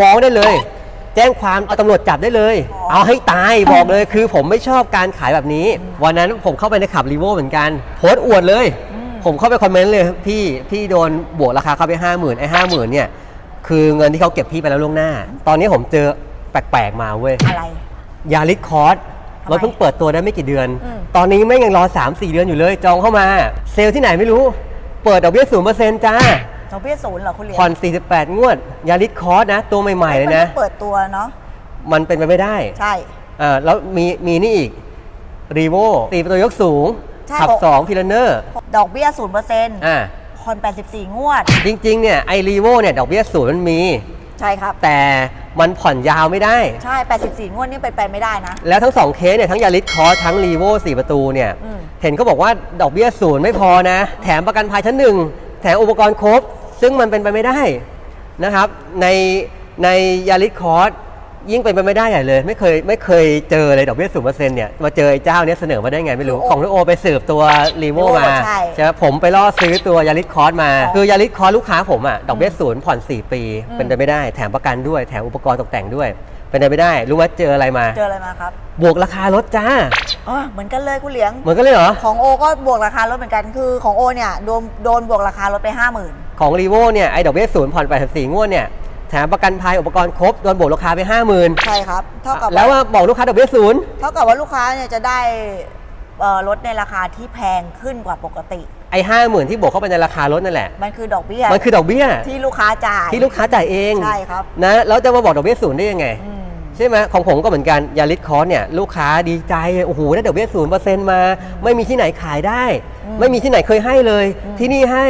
ฟ้องได้เลย แจ้งความเอาตำรวจจับได้เลยอ๋อเอาให้ตายบอกเลยคือผมไม่ชอบการขายแบบนี้ วันนั้นผมเข้าไปในขับรีโวเหมือนกัน โพสต์อวดเลย ผมเข้าไปคอมเมนต์เลยพี่พี่โดนบวกราคาเข้าไปห้าหมื่นไอ้ห้าหมื่นเนี่ยคือเงินที่เขาเก็บพี่ไปแล้วล่วงหน้า ตอนนี้ผมเจอแปลกๆมาเว้ยอะไรยาริสคอร์สทำไมรถเพิ่งเปิดตัวได้ไม่กี่เดือนอืมตอนนี้ไม่งยังรอ 3-4 เดือนอยู่เลย จองเข้ามา เซลล์ที่ไหนไม่รู้ เปิดดอกเบี้ยศูนย์เปอร์เซ็นต์จ้า ดอกเบี้ยศูนย์เหรอคุณเหลียงผ่อน48 งวด ยาริสคอร์สนะ ตัวใหม่ ๆ เลยนะ มัเปิดตัวเนาะมันเป็นไปไม่ได้ใช่อ่าแล้วมีมีนี่อีกรีโวตีประตูยกสูง ใช่ขับผม2พิลเนอร์ดอกเบี้ยศูนย์เปอร์เซ็นต์อ่าผ่อน84 งวด จริง ๆ เนี่ย ไอรีโวเนี่ย ดอกเบี้ยศูนย์มันมี ใช่ครับ แต่มันผ่อนยาวไม่ได้ ใช่ 84 งวดนี่เป็นไปไม่ได้นะ แล้วทั้งสองเคสเนี่ย ทั้งยาริสคอร์สทั้งรีโวสี่ประตูเนี่ย อืม เห็นเขาบอกว่าดอกเบี้ยศูนย์ไม่พอนะ แถมประกันภัยชั้นหนึ่งแถมอุปกรณ์ครบ ซึ่งมันเป็นไปไม่ได้นะครับ ในในยาริสคอร์สยิ่งเป็นไปไม่ได้ใหญ่เลย ไม่เคยไม่เคยเจอเลยดอกเบี้ยศูนย์เปอร์เซ็นต์เนี่ยมาเจอไอ้เจ้าเนี้ยเสนอมาได้ไงไม่รู้โอ้ของลูกโอไปสืบตัวรีโว Revo มาใช่ใช่ไหมผมไปล่อซื้อตัวยาริสคอร์สมาอ๋อคือยาริสคอร์สลูกค้าผมอะดอกเบี้ยศูนย์ผ่อนสี่ปีอืมเป็นไปไม่ได้แถมประกันด้วยแถมอุปกรณ์ตกแต่งด้วย เป็นไปไม่ได้ รู้ว่าเจออะไรมา เจออะไรมาครับบวกราคารถจ้าอ๋อเหมือนกันเลยคุณเหลียงเหมือนกันเลยเหรอของโอก็บวกราคารถเหมือนกันคือของโอเนี่ยโดนโดนบวกราคารถไป 50,000 ของรีโวเนี่ยไอ้ดอกเบี้ยศูนย์ผ่อนไปสี่งวดเนี่ยแถมประกันภัยอุปกรณ์ครบโดนบวกราคาไปห้าหมื่นใช่ครับ เท่ากับแล้วว่าบอกลูกค้าดอกเบี้ยศูนย์เท่ากับว่าลูกค้าเนี่ยจะได้เอ่อรถในราคาที่แพงขึ้นกว่าปกติไอ้ห้าหมื่นที่บวกเข้าไปในราคารถนั่นแหละ มันคือดอกเบี้ย มันคือดอกเบี้ย ที่ลูกค้าจ่าย ที่ลูกค้าจ่ายเอง ใช่ครับ นะแล้วจะมาบอกดอกเบี้ยศูนย์ได้ยังไงอืมใช่ไหมของผมก็เหมือนกัน ยาริสคอร์สเนี่ยลูกค้าดีใจ โอ้โห ได้ดอกเบี้ยศูนย์เปอร์เซ็นต์มา ไม่มีที่ไหนขายได้อืมไม่มีที่ไหนเคยให้เลยอืมที่นี่ให้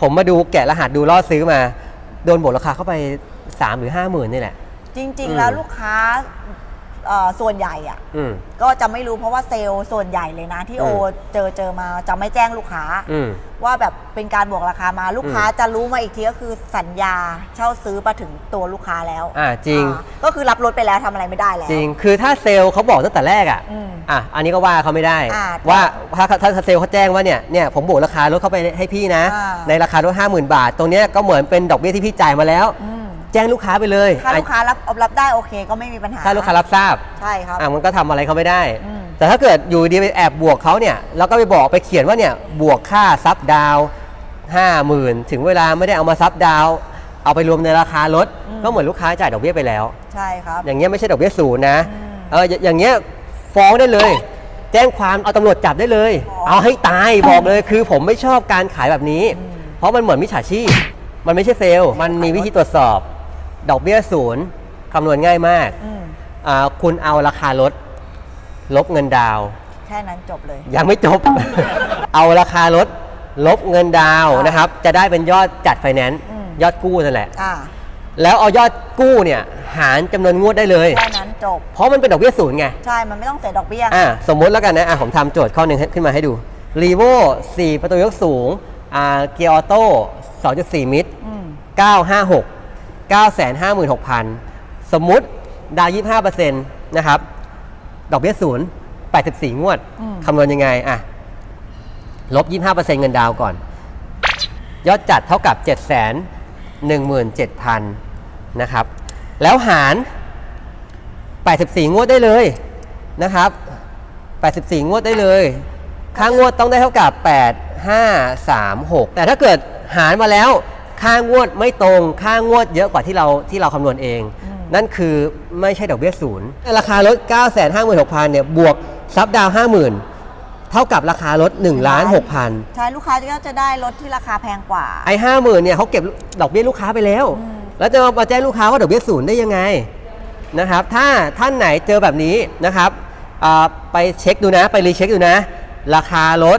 ผมมาดูแกะรหัสดูล่อซื้อมา โดนบวกราคาเข้าไป 3 หรือ5หมื่นนี่แหละ จริง ๆ แล้วลูกค้า เอ่อส่วนใหญ่อะอืม ก็จะไม่รู้เพราะว่าเซลล์ส่วนใหญ่เลยนะ ที่อืมโอเจอเจอมาจะไม่แจ้งลูกค้า อืม ว่าแบบเป็นการบวกราคามาลูกค้าจะรู้มาอีกทีก็คือสัญญาเช่าซื้อมาถึงตัวลูกค้าแล้วอ่าจริง อ่าก็คือรับรถไปแล้วทำอะไรไม่ได้แล้ว จริง คือถ้าเซลล์เขาบอกตั้งแต่แรกอะ อืมอะ อันนี้ก็ว่าเขาไม่ได้ อ่าว่าถ้าถ้าถ้าเซลล์เขาแจ้งว่าเนี่ย เนี่ยผมบวกราคารถเข้าไปให้พี่นะ อ่าในราคารถห้าหมื่นบาท ตรงเนี้ยก็เหมือนเป็นดอกเบี้ยที่พี่จ่ายมาแล้ว อืม แจ้งลูกค้าไปเลยถ้าลูกค้ารับรับได้โอเคก็ไม่มีปัญหาถ้าลูกค้ารับทราบใช่ครับอะมันก็ทำอะไรเขาไม่ได้อืมแต่ถ้าเกิดอยู่ดีไปแอบบวกเขาเนี่ยแล้วก็ไปบอกไปเขียนว่าเนี่ยบวกค่าซับดาวห้าหมื่นถึงเวลาไม่ได้เอามาซับดาวเอาไปรวมในราคารถก็เหมือนลูกค้าจ่ายดอกเบี้ยไปแล้ว ใช่ครับ อย่างเงี้ยไม่ใช่ดอกเบี้ยศูนย์นะอืมเอออย่าอย่างเงี้ยฟ้องได้เลย แจ้งความเอาตำรวจจับได้เลยอ๋อเอาให้ตายบอกเลยคือผมไม่ชอบการขายแบบนี้อืมเพราะมันเหมือนมิจฉาชีพมันไม่ใช่เซลล์มันมีวิธีตรวจสอบ ดอกเบี้ยศูนย์คำนวณง่ายมากอืมอ่าคุณเอาราคารถ ลบเงินดาวน์ แค่นั้นจบเลย ยังไม่จบ เอาราคารถลบเงินดาวน์อ่านนะครับ จะได้เป็นยอดจัดไฟแนนซ์อืม ยอดกู้นั่นแหละ อ่าแล้วเอายอดกู้เนี่ย หารจำนวนงวดได้เลย แค่นั้นจบ เพราะมันเป็นดอกเบี้ยศูนย์ไง ใช่ มันไม่ต้องเสียดอกเบี้ยอ่าสมมุติแล้วกันนะอะผมทำโจทย์ข้อหนึ่งให้ขึ้นมาให้ดูรีโว4ประตูยกสูงอ่าเกียร์ออโต้2.4 มิตรอืม956 956,000 สมมุติดาว25%นะครับ ดอกเบี้ยศูนย์84 งวดอืมคำนวณยังไง อะ ลบ 25%เงินดาวน์ก่อน ยอดจัดเท่ากับ 7 1 7 0 0 0 นะครับ แล้วหาร 84 งวดได้เลยนะครับ 84 งวดได้เลย ค่างวดต้องได้เท่ากับ 8 5 3 6 แต่ถ้าเกิดหารมาแล้ว ค่างวดไม่ตรงค่างวดเยอะกว่าที่เราที่เราคำนวณเองอืมนั่นคือไม่ใช่ดอกเบี้ยศูนย์ราคารถ 9 5 6 0 0 0เนี่ยบวกซับดาวน์50,000 เท่ากับราคารถ1ล้าน6,000 ใช่ลูกค้าก็จะได้รถที่ราคาแพงกว่า ไอ้ห้าหมื่นเนี่ยเขาเก็บดอกเบี้ยลูกค้าไปแล้วอืมแล้วจะมาแจ้งลูกค้าว่าดอกเบี้ยศูนย์ได้ยังไงนะครับถ้าท่านไหนเจอแบบนี้นะครับอ่าไปเช็คดูนะ ไปรีเช็คดูนะ ราคารถ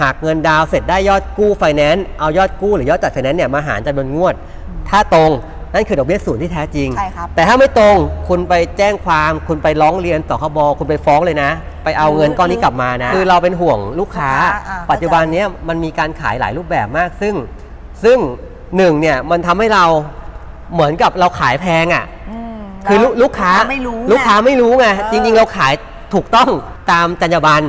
หากเงินดาวน์เสร็จได้ยอดกู้ไฟแนนซ์เอายอดกู้หรือยอดจัดไฟแนนซ์เนี่ยมาหารจำนวนงวด ถ้าตรงนั่นคือดอกเบี้ยศูนย์ที่แท้จริง ใช่ครับ แต่ถ้าไม่ตรงคุณไปแจ้งความคุณไปร้องเรียนต่อขบคุณไปฟ้องเลยนะ ไปเอาเงินก้อนนี้กลับมานะ คือเราเป็นห่วงลูกค้า ลูกค้าอ่าปัจจุบันเนี้ยมันมีการขายหลายรูปแบบมาก ซึ่งซึ่งหนึ่งเนี่ยมันทำให้เราเหมือนกับเราขายแพงอะ่ะอืมคือลูแวลูกค้าไม่รู้ลูกค้าไงไม่รู้ไง เออจริง ๆ เราขายถูกต้องตามจรรยาบรรณ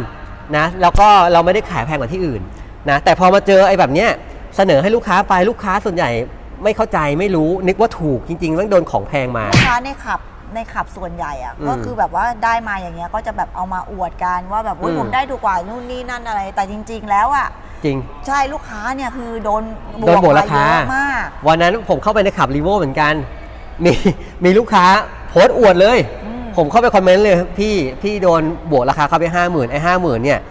นะแล้วก็เราไม่ได้ขายแพงกว่าที่อื่นนะแต่พอมาเจอไอ้แบบเนี้ยเสนอให้ลูกค้าไปลูกค้าส่วนใหญ่ไม่เข้าใจไม่รู้นึกว่าถูกจริงๆต้องโดนของแพงมา ลูกค้าในขับในขับส่วนใหญ่อะอืมก็คือแบบว่าได้มาอย่างเงี้ยก็จะแบบเอามาอวดกันว่าแบบอุ๊ยอืม ผมได้ถูกกว่านู่นนี่นั่นอะไร แต่จริง ๆ แล้วอะจริง ใช่ลูกค้าเนี่ยคือโดนโดนบวกราคา เยอะมาก วันนั้นผมเข้าไปในขับรีโวเหมือนกัน มีมีลูกค้าโพสต์อวดเลยอืม ผมเข้าไปคอมเมนต์เลยพี่พี่โดนบวกราคาเข้าไปห้าหมื่นไอ้ห้าหมื่นเนี่ย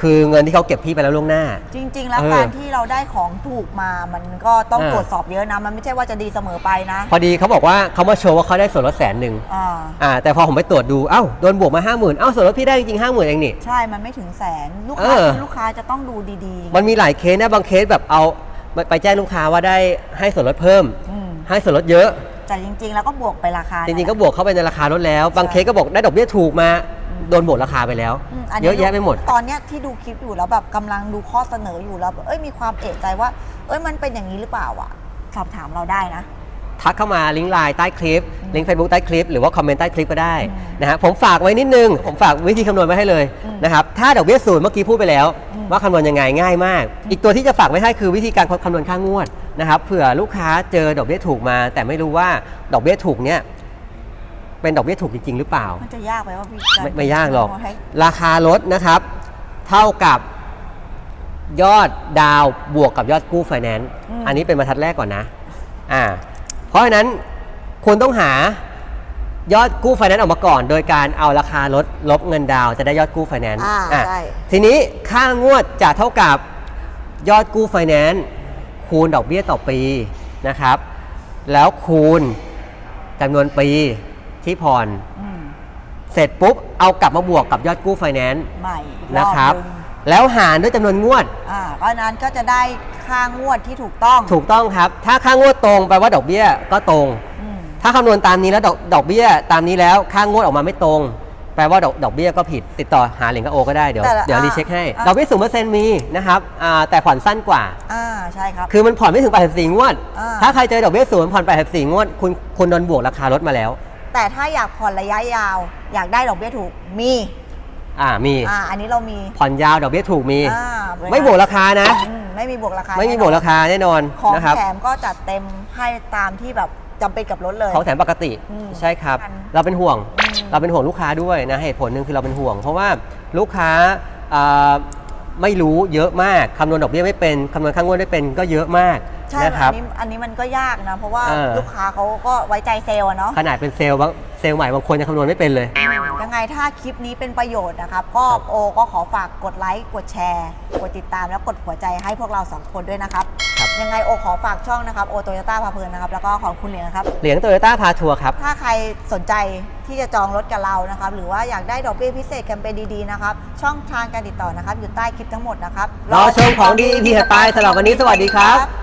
คือเงินที่เขาเก็บพี่ไปแล้วล่วงหน้า จริง ๆ แล้วเออการที่เราได้ของถูกมามันก็ต้องอ่าตรวจสอบเยอะนะ มันไม่ใช่ว่าจะดีเสมอไปนะ พอดีเขาบอกว่าเขามาโชว์ว่าเขาได้ส่วนลดแสนหนึ่งอ่าอ่าแต่พอผมไปตรวจดู เอ้าโดนบวกมาห้าหมื่นเอ้าส่วนลดพี่ได้จริงห้าหมื่นเองนี่ ใช่ มันไม่ถึงแสนลูกเอค้าอคือลูกค้าจะต้องดูดีๆ มันมีหลายเคสนะบางเคสแบบเอาไปไปแจ้งลูกค้าว่าได้ให้ส่วนลดเพิ่มอืมให้ส่วนลดเยอะ แต่จริง ๆ แล้วก็บวกไปราคาจริงๆก็บวกเข้าไปในราคาลดแล้ว บางเคสก็บอกได้ดอกเบี้ยถูกมาโดนบวกราคาไปแล้วมนนี้เยอะแยะไปหมด ตอนเนี้ยที่ดูคลิปอยู่แล้วแบบกำลังดูข้อเสนออยู่แล้วแบบเอ้ยมีความเอะใจว่า เอ้ยมันเป็นอย่างนี้หรือเปล่าอะสอบถามเราได้นะ ทักเข้ามาลิงก์ไลน์ใต้คลิป ลิงก์ Facebook ใต้คลิป หรือว่าคอมเมนต์ใต้คลิปก็ได้อืมนะฮะผมฝากไว้นิดนึง ผมฝากวิธีคำนวณไว้ให้เลยอืมนะครับถ้าดอกเบี้ยศูนย์เมื่อกี้พูดไปแล้วอืมว่าคำนวณยังไงง่ายมาก อีกตัวที่จะฝากไว้ให้คือวิธีการคำนวณค่างวดนะครับเผื่อลูกค้าเจอดอกเบี้ยถูกมา แต่ไม่รู้ว่าดอกเบี้ยถูกเนี่ยเป็นดอกเบี้ยถูกจริง ๆ หรือเปล่า มันจะยากไปว่าพี่ไม่ไม่ยากหรอกให้ราคารถนะครับ เท่ากับยอดดาวบวกกับยอดกู้ไฟแนนซ์อืมอันนี้เป็นบรรทัดแรกก่อนนะอ่า เพราะฉะนั้นคุณต้องหายอดกู้ไฟแนนซ์ออกมาก่อน โดยการเอาราคารถลบเงินดาวน์จะได้ยอดกู้ไฟแนนซ์อ่าอะใช่ ทีนี้ค่างวดจะเท่ากับยอดกู้ไฟแนนซ์คูณดอกเบี้ยต่อปีนะครับ แล้วคูณจำนวนปีที่ผ่อนอืมเสร็จปุ๊บเอากลับมาบวกกับยอดกู้ไฟแนนซ์ใหม่อีกรนะอบครับหนึ่งแล้วหารด้วยจำนวนงวด อ่าเพราะฉะนั้นก็จะได้ ค่างวดที่ถูกต้องถูกต้องครับ ถ้าค่างวดตรงแปลว่าดอกเบี้ยก็ตรง อืมถ้าคำนวณตามนี้แล้วดอกดอกเบี้ยตามนี้แล้วค่างวดออกมาไม่ตรง แปลว่าดอกดอกเบี้ยก็ผิดติดต่อหาเหลิงกับโอก็ได้เดี๋ยวแต่ละเดี๋ยวอ่ารีเช็คให้อ่า ดอกเบี้ยศูนย์เปอร์เซ็นต์มีนะครับอ่าแต่ผ่อนสั้นกว่า อ่าใช่ครับ คือมันผ่อนไม่ถึง84งวด อ่า ถ้าใครเจอดอกเบี้ยศูนย์ผ่อน84งวดคุณคุณโดนบวกราคารถมาแล้ว แต่ถ้าอยากผ่อนระยะยาว อยากได้ดอกเบี้ยถูกมี อ่ามีอ่าอันนี้เรามีผ่อนยาวดอกเบี้ยถูกมี อ่าไม่บวกราคานะ อืมไม่มีบวกราคาไม่มีแน่บนวอนกราคาแน่นอนของนะครับ แถมก็จัดเต็มให้ตามที่แบบจำเป็นกับรถเลย ของแถมปกติอืมใช่ครับ อันเราเป็นห่วงอืมเราเป็นห่วงลูกค้าด้วยนะเหตุผลหนึ่งคือเราเป็นห่วง เพราะว่าลูกค้าอ่าไม่รู้เยอะมากคำนวณดอกเบี้ยไม่เป็นคำนวณค่างวดไม่เป็นก็เยอะมาก ใช่นะครับ อันนี้อันนี้มันก็ยากนะ เพราะว่าเออ ลูกค้าเขาก็ไว้ใจเซลล์อะเนาะ ขนาดเป็นเซลล์บางเซลล์ใหม่บางคนยังคำนวณไม่เป็นเลย ยังไงถ้าคลิปนี้เป็นประโยชน์นะครับ ก็ครับโอก็ขอฝากกดไลค์ กดแชร์ กดติดตามแล้วกดหัวใจให้พวกเราสองคนด้วยนะครับ ครับ ยังไงโอขอฝากช่องนะครับโอโตโยต้าพาเพลินนะครับ แล้วก็ของคุณเหลียงนะครับ เหรียญโตโยต้าพาทัวร์ครับ ถ้าใครสนใจที่จะจองรถกับเรานะครับ หรือว่าอยากได้ดอกเบี้ยพิเศษแคมเปญดีๆนะครับ ช่องทางการติดต่อนะครับ อยู่ใต้คลิปทั้งหมดนะครับรอชมของดี EP ถัดไปสำหรับวันนี้สวัสดีครับ